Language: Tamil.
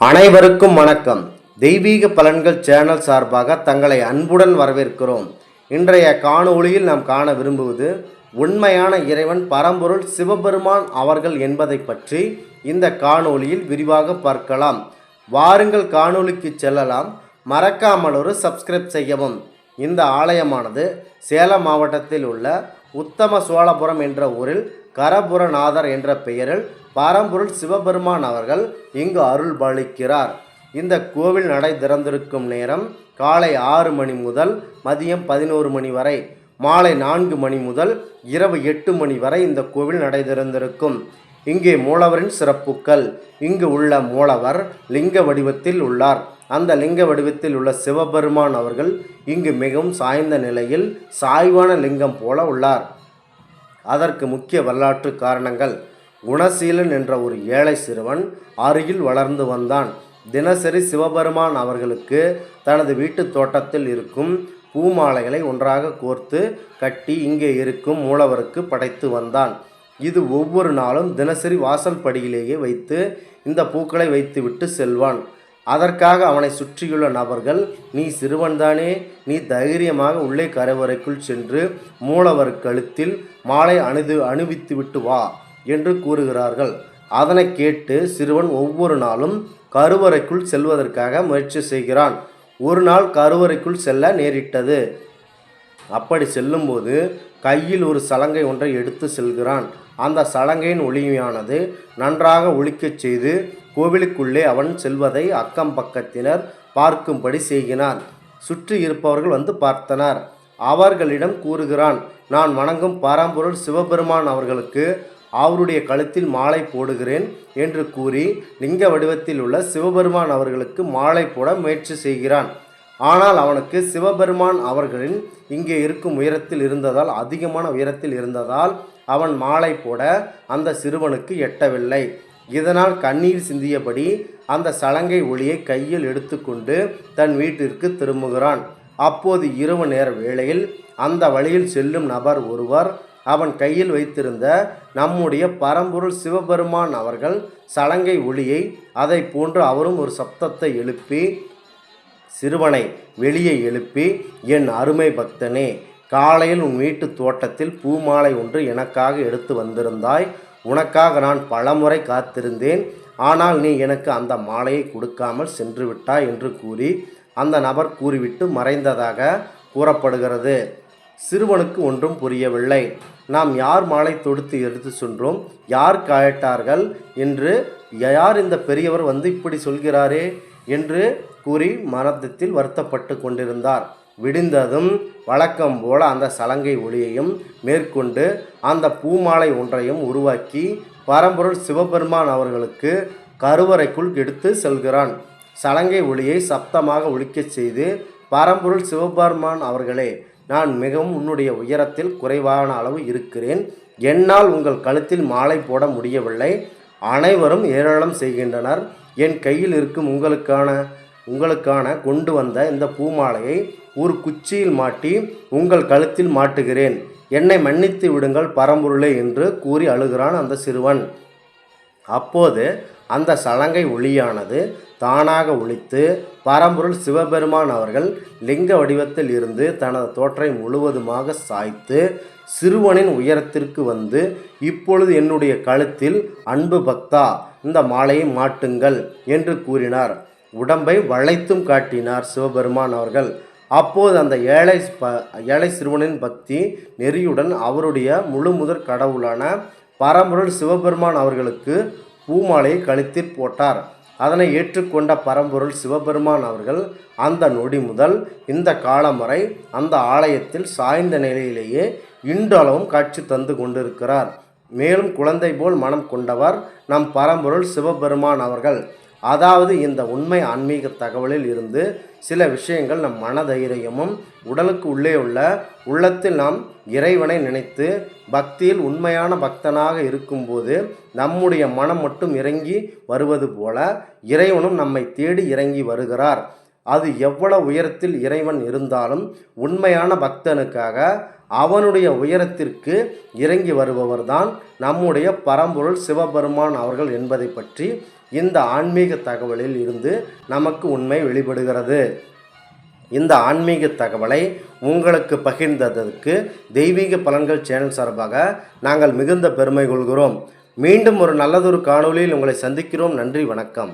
அனைவருக்கும் வணக்கம். தெய்வீக பலன்கள் சேனல் சார்பாக தங்களை அன்புடன் வரவேற்கிறோம். இன்றைய காணொளியில் நாம் காண விரும்புவது உண்மையான இறைவன் பரம்பொருள் சிவபெருமான் அவர்கள் என்பதை பற்றி இந்த காணொளியில் விரிவாக பார்க்கலாம். வாருங்கள் காணொளிக்கு செல்லலாம். மறக்காமல் ஒரு சப்ஸ்கிரைப் செய்யவும். இந்த ஆலயமானது சேலம் மாவட்டத்தில் உள்ள உத்தம சோழபுரம் என்ற ஊரில் கரபுரநாதர் என்ற பெயரில் பாரம்பொருள் சிவபெருமான் அவர்கள் இங்கு அருள் பாலிக்கிறார் இந்த கோவில் நடை திறந்திருக்கும் நேரம் காலை ஆறு மணி முதல் மதியம் பதினோரு மணி வரை மாலை நான்கு மணி முதல் இரவு எட்டு மணி வரை இந்த கோவில் நடை திறந்திருக்கும். இங்கே மூலவரின் சிறப்புக்கள். இங்கு உள்ள மூலவர் லிங்க வடிவத்தில் உள்ளார். அந்த லிங்க வடிவத்தில் உள்ள சிவபெருமான் அவர்கள் இங்கு மிகவும் சாய்ந்த நிலையில் சாய்வான லிங்கம் போல உள்ளார். அதற்கு முக்கிய வரலாற்று காரணங்கள் குணசீலன் என்ற ஒரு ஏழை சிறுவன் அருகில் வளர்ந்து வந்தான். தினசரி சிவபெருமான் அவர்களுக்கு தனது வீட்டுத் தோட்டத்தில் இருக்கும் பூமாலைகளை ஒன்றாக கோர்த்து கட்டி இங்கே இருக்கும் மூலவருக்கு படைத்து வந்தான். இது ஒவ்வொரு நாளும் தினசரி வாசல் படியிலேயே வைத்து இந்த பூக்களை வைத்துவிட்டு செல்வான். அதற்காக அவனை சுற்றியுள்ள நபர்கள் நீ சிறுவன்தானே நீ தைரியமாக உள்ளே கருவறைக்குள் சென்று மூலவர் கழுத்தில் மாலை அணிது அணிவித்து விட்டு வா என்று கூறுகிறார்கள். அதனை கேட்டு சிறுவன் ஒவ்வொரு நாளும் கருவறைக்குள் செல்வதற்காக முயற்சி செய்கிறான். ஒரு நாள் கருவறைக்குள் செல்ல நேரிட்டது. அப்படி செல்லும்போது கையில் ஒரு சலங்கை ஒன்றை எடுத்து செல்கிறான். அந்த சலங்கையின் ஒளியானது நன்றாக ஒழிக்கச் செய்து கோவிலுக்குள்ளே அவன் செல்வதை அக்கம் பக்கத்தினர் பார்க்கும்படி செய்கிறான் சுற்றி இருப்பவர்கள் வந்து பார்த்தனர். அவர்களிடம் கூறுகிறான் நான் வணங்கும் பரம்பொருள் சிவபெருமான் அவர்களுக்கு அவருடைய கழுத்தில் மாலை போடுகிறேன் என்று கூறி லிங்க வடிவத்தில் உள்ள சிவபெருமான் அவர்களுக்கு மாலை போட முயற்சி செய்கிறான். ஆனால் அவனுக்கு சிவபெருமான் அவர்களின் இங்கே இருக்கும் உயரத்தில் இருந்ததால் அதிகமான உயரத்தில் இருந்ததால் அவன் மாலை போட அந்த சிறுவனுக்கு எட்டவில்லை. இதனால் கண்ணீர் சிந்தியபடி அந்த சலங்கை ஒளியை கையில் எடுத்துக்கொண்டு தன் வீட்டிற்கு திரும்புகிறான். அப்போது இரவு நேர வேளையில் அந்த வழியில் செல்லும் நபர் ஒருவர் அவன் கையில் வைத்திருந்த நம்முடைய பரம்பொருள் சிவபெருமான் அவர்கள் சலங்கை ஒளியை அதை போன்று அவரும் ஒரு சப்தத்தை எழுப்பி சிறுவனை வெளியே எழுப்பி என் அருமை பக்தனே காலையில் உன் வீட்டு தோட்டத்தில் பூமாலை ஒன்று எனக்காக எடுத்து வந்திருந்தாய். உனக்காக நான் பலமுறை காத்திருந்தேன். ஆனால் நீ எனக்கு அந்த மாலையை கொடுக்காமல் சென்று விட்டாய் என்று கூறி அந்த நபர் கூறிவிட்டு மறைந்ததாக கூறப்படுகிறது. சிறுவனுக்கு ஒன்றும் புரியவில்லை. நாம் யார் மாலை தொடுத்து எடுத்து சென்றோம்? யார் காயட்டார்கள்? என்று யார் இந்த பெரியவர் வந்து இப்படி சொல்கிறாரே? என்று கூறி மனதத்தில் வருத்தப்பட்டு கொண்டிருந்தார். விடிந்ததும் வழக்கம் போல அந்த சலங்கை ஒளியையும் மேற்கொண்டு அந்த பூமாலை ஒன்றையும் உருவாக்கி பரம்பொருள் சிவபெருமான் அவர்களுக்கு கருவறைக்குள் எடுத்து செல்கிறான். சலங்கை ஒளியை சப்தமாக ஒழிக்கச் செய்து பரம்பொருள் சிவபெருமான் அவர்களே நான் மிகவும் உன்னுடைய உயரத்தில் குறைவான அளவு இருக்கிறேன். என்னால் உங்கள் கழுத்தில் மாலை போட முடியவில்லை. அனைவரும் ஏராளம் செய்கின்றனர். என் கையில் இருக்கும் உங்களுக்கான உங்களுக்கான கொண்டு வந்த இந்த பூமாலையை ஒரு குச்சியில் மாட்டி உங்கள் கழுத்தில் மாட்டுகிறேன். என்னை மன்னித்து விடுங்கள் பரம்பொருளே என்று கூறி அழுகிறான் அந்த சிறுவன். அப்போது அந்த சலங்கை ஒளியானது தானாக ஒழித்து பரம்பொருள் சிவபெருமான் அவர்கள் லிங்க வடிவத்தில் இருந்து தனது தோற்றை முழுவதுமாக சாய்த்து சிறுவனின் உயரத்திற்கு வந்து இப்பொழுது என்னுடைய கழுத்தில் அன்பு பக்தா இந்த மாலையை மாட்டுங்கள் என்று கூறினார். உடம்பை வளைத்தும் காட்டினார் சிவபெருமான் அவர்கள். அப்போது அந்த ஏழை ப ஏழை சிறுவனின் பக்தி நெறியுடன் அவருடைய முழு முதற் கடவுளான பரம்பொருள் சிவபெருமான் அவர்களுக்கு பூமாலையை கழுத்தில் போட்டார். அதனை ஏற்றுக்கொண்ட பரம்பொருள் சிவபெருமான் அவர்கள் அந்த நொடி முதல் இந்த காலம் வரை அந்த ஆலயத்தில் சாய்ந்த நிலையிலேயே இன்றளவும் காட்சி தந்து கொண்டிருக்கிறார். மேலும் குழந்தை போல் மனம் கொண்டவர் நம் பரம்பொருள் சிவபெருமான் அவர்கள். அதாவது இந்த உண்மை ஆன்மீக தகவலில் இருந்து சில விஷயங்கள் நம் மனதைரியமும் உடலுக்கு உள்ளே உள்ள உள்ளத்தில் நாம் இறைவனை நினைத்து பக்தியில் உண்மையான பக்தனாக இருக்கும்போது நம்முடைய மனம் மட்டும் இறங்கி வருவது போல இறைவனும் நம்மை தேடி இறங்கி வருகிறார். அது எவ்வளவு உயரத்தில் இறைவன் இருந்தாலும் உண்மையான பக்தனுக்காக அவனுடைய உயரத்திற்கு இறங்கி வருபவர்தான் நம்முடைய பரம்பொருள் சிவபெருமான் அவர்கள் என்பதை பற்றி இந்த ஆன்மீக தகவலில் இருந்து நமக்கு உண்மை வெளிப்படுகிறது. இந்த ஆன்மீக தகவலை உங்களுக்கு பகிர்ந்ததற்கு தெய்வீக பலன்கள் சேனல் சார்பாக நாங்கள் மிகுந்த பெருமை கொள்கிறோம். மீண்டும் ஒரு நல்லதொரு காணொளியில் உங்களை சந்திக்கிறோம். நன்றி வணக்கம்.